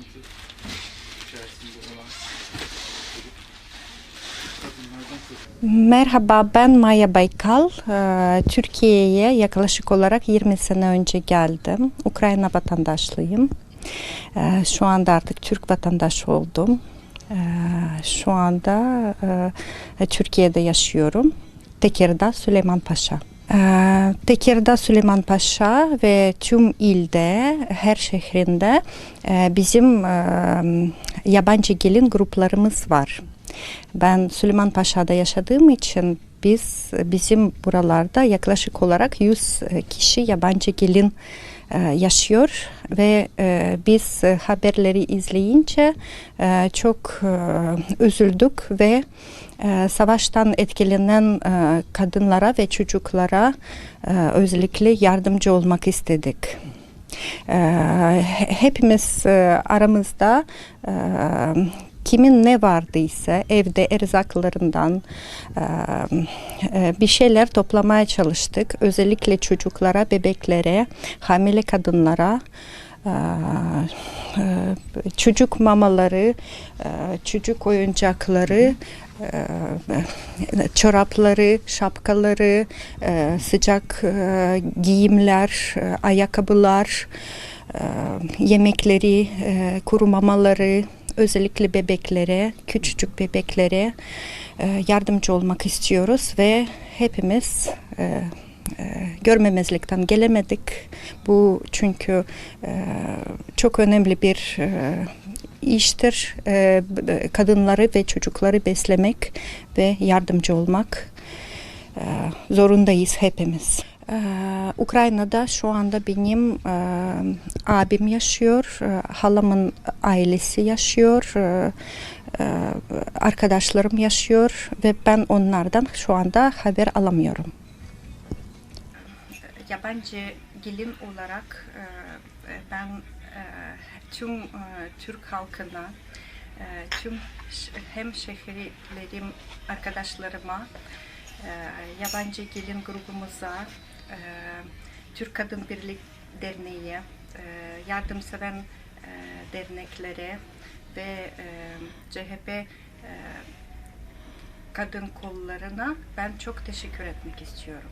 sıkıntı içerisinde olan. Merhaba ben Maya Baykal. Ee, Türkiye'ye yaklaşık olarak 20 sene önce geldim. Ukrayna vatandaşlıyım. Ee, Şu anda artık Türk vatandaşı oldum. Ee, Şu anda e, Türkiye'de yaşıyorum. Tekirdağ Süleyman Paşa. Ee, Tekirdağ Süleyman Paşa ve tüm ilde, her şehrinde e, bizim e, yabancı gelin gruplarımız var. Ben Süleyman Paşa'da yaşadığım için biz bizim buralarda yaklaşık olarak 100 kişi yabancı gelin e, yaşıyor ve e, biz e, haberleri izleyince e, çok e, üzüldük ve e, savaştan etkilenen e, kadınlara ve çocuklara e, özellikle yardımcı olmak istedik. E, hepimiz e, aramızda e, kimin ne vardıysa evde erzaklarından bir şeyler toplamaya çalıştık. Özellikle çocuklara, bebeklere, hamile kadınlara çocuk mamaları, çocuk oyuncakları, çorapları, şapkaları, sıcak giyimler, ayakkabılar, yemekleri, kuru mamaları, özellikle bebeklere, küçücük bebeklere e, yardımcı olmak istiyoruz ve hepimiz e, e, görmemezlikten gelemedik. Bu çünkü çok önemli bir iştir. Kadınları ve çocukları beslemek ve yardımcı olmak zorundayız hepimiz. Ee, Ukrayna'da şu anda benim e, abim yaşıyor, e, halamın ailesi yaşıyor, e, arkadaşlarım yaşıyor ve ben onlardan şu anda haber alamıyorum. Yabancı gelin olarak ben tüm Türk halkına, tüm hem şehirlerim arkadaşlarıma, yabancı gelin grubumuza, e, Türk Kadın Birlik Derneği, e, yardımseven e, derneklere ve e, CHP e, kadın kollarına ben çok teşekkür etmek istiyorum.